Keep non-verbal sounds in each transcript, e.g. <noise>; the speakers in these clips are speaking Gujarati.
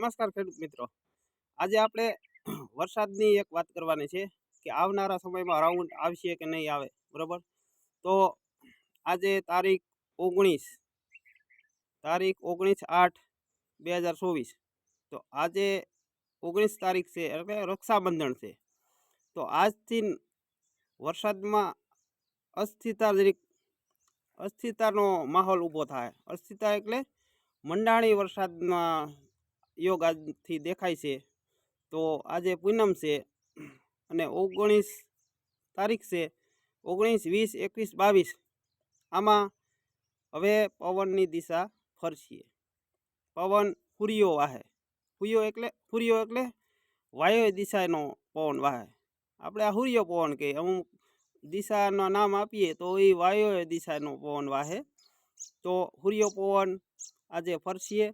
નમસ્કાર ખેડૂત મિત્રો. આજે આપણે <clears throat> વરસાદની એક વાત કરવાની છે કે આવનારા સમયમાં રાઉન્ડ આવશે કે નહીં આવે, બરાબર? તો આજે તારીખ ઓગણીસ તારીખ ઓગણીસ આઠ બે હજાર ચોવીસ. તો આજે ઓગણીસ તારીખ છે એટલે રક્ષાબંધન છે. તો આજથી વરસાદમાં અસ્થિરતા અસ્થિરતાનો માહોલ ઊભો થાય. અસ્થિરતા એટલે મંડાણી વરસાદમાં યોગ આજથી દેખાય છે. તો આજે પૂનમ છે અને ઓગણીસ તારીખ છે, ઓગણીસ, વીસ, એકવીસ, બાવીસ. આમાં હવે પવનની દિશા ફરશે પવન ફુરીયો વાહે. ફુરીયો એટલે ફુરીયો એટલે વાયુ દિશાનો પવન વાહે. આપણે આ હુરિયો પવન કહીએ. અમુક દિશાના નામ આપીએ તો એ વાયુ દિશાનો પવન વાહે. તો હુરિયો પવન આજે ફરશે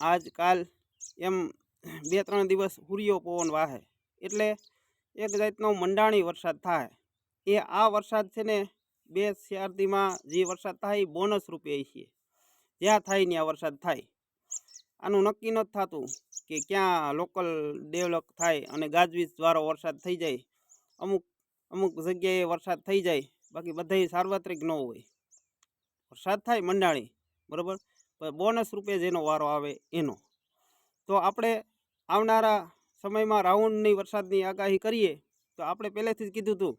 આજકાલ એમ બે ત્રણ દિવસ હુરિયો પવન વાહે. એટલે એક જાતનો મંડાણી વરસાદ થાય. એ આ વરસાદ છે ને બે શિયાળીમાં જે વરસાદ થાય એ બોનસ રૂપે છે. જ્યાં થાય ત્યાં વરસાદ થાય. આનું નક્કી નથી થતું કે ક્યાં લોકલ ડેવલપ થાય અને ગાજવીજ દ્વારા વરસાદ થઈ જાય. અમુક અમુક જગ્યાએ વરસાદ થઈ જાય. બાકી બધાય સાર્વત્રિક ન હોય. વરસાદ થાય મંડાણી, બરાબર? બોનસ રૂપે જેનો વારો આવે એનો. તો આપણે આવનારા સમયમાં રાઉન્ડની વરસાદની આગાહી કરીએ, તો આપણે પહેલેથી જ કીધું હતું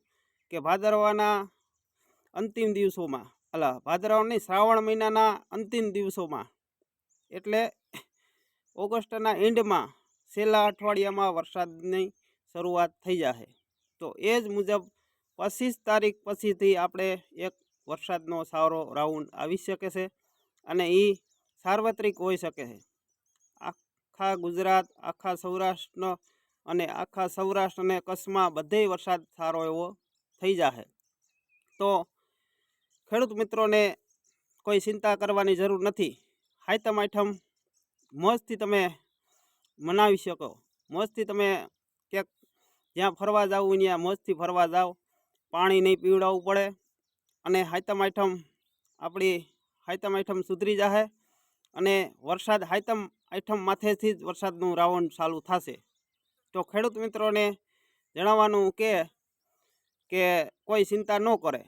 કે ભાદરવાના અંતિમ દિવસોમાં, અલા, ભાદરવા નહીં, શ્રાવણ મહિનાના અંતિમ દિવસોમાં, એટલે ઓગસ્ટના એન્ડમાં છેલ્લા અઠવાડિયામાં વરસાદની શરૂઆત થઈ જશે તો એ જ મુજબ પચીસ તારીખ પછીથી આપણે એક વરસાદનો સારો રાઉન્ડ આવી શકે છે અને એ સાર્વત્રિક હોઈ શકે છે. આખા ગુજરાત, આખા સૌરાષ્ટ્ર અને આખા સૌરાષ્ટ્ર અને કચ્છમાં બધે વરસાદ સારો એવો થઈ જશે તો ખેડૂત મિત્રોને કોઈ ચિંતા કરવાની જરૂર નથી. હાઈતમ આઈટમ મોજથી તમે મનાવી શકો. મોજથી તમે ક્યાંક જ્યાં ફરવા જવું ત્યાં મોજથી ફરવા જાઓ. પાણી નહીં પીવડાવવું પડે અને હાઈતમ આઈટમ આપણી હાઈતમ આઈટમ સુધરી જશે અને વરસાદ હાયતમ આઈટમ માથેથી જ વરસાદનું રાઉન્ડ ચાલુ થશે. તો ખેડૂત મિત્રોને જણાવવાનું કે કે કોઈ ચિંતા ન કરે.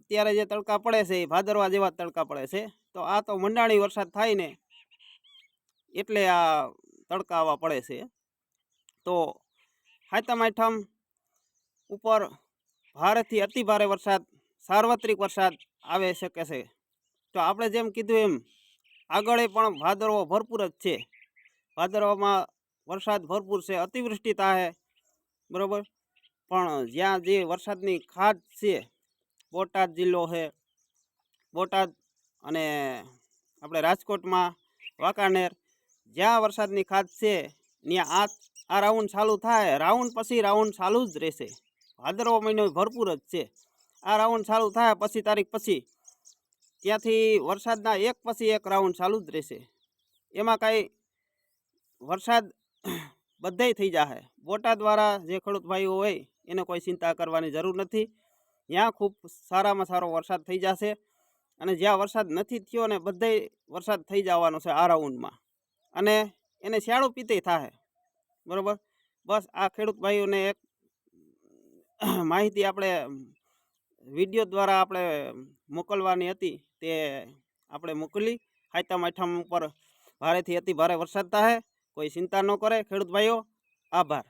અત્યારે જે તડકા પડે છે એ ભાદરવા જેવા તડકા પડે છે. તો આ તો મંડાણી વરસાદ થાય ને એટલે આ તડકા આવા પડે છે. તો હાયતમ આઠમ ઉપર ભારેથી અતિ ભારે વરસાદ, સાર્વત્રિક વરસાદ આવે શકે છે. તો આપણે જેમ કીધું એમ આગળ પણ ભાદરવો ભરપૂર જ છે. ભાદરવામાં વરસાદ ભરપૂર છે, અતિવૃષ્ટિ થાય, બરાબર? પણ જ્યાં જે વરસાદની ખાદ છે, બોટાદ જિલ્લો છે, બોટાદ અને આપણે રાજકોટમાં, વાંકાનેર, જ્યાં વરસાદની ખાદ છે, ત્યાં આ આ રાઉન્ડ ચાલુ થાય, રાઉન્ડ પછી રાઉન્ડ ચાલુ જ રહેશે. ભાદરવો મહિનો ભરપૂર જ છે. આ રાઉન્ડ ચાલુ થાય, પછી તારીખ પછી ત્યાંથી વરસાદના એક પછી એક રાઉન્ડ ચાલુ જ રહેશે. એમાં કાંઈ વરસાદ <clears throat> બધાય થઈ જશે બોટાદવાળા જે ખેડૂત ભાઈઓ હોય, એને કોઈ ચિંતા કરવાની જરૂર નથી. ત્યાં ખૂબ સારામાં સારો વરસાદ થઈ જશે અને જ્યાં વરસાદ નથી થયો ને બધે વરસાદ થઈ જવાનો છે આ રાઉન્ડમાં અને એને શિયાળો પીતે થાય બરાબર? બસ આ ખેડૂત ભાઈઓને એક <clears throat> માહિતી આપણે વીડિયો દ્વારા આપણે મોકલવાની હતી. તે આપણે મોકલી. હાયતમ માઠામ ઉપર ભારેથી અતિ ભારે વરસાદ થાય કોઈ ચિંતા ન કરે. ખેડૂત ભાઈઓ, આભાર.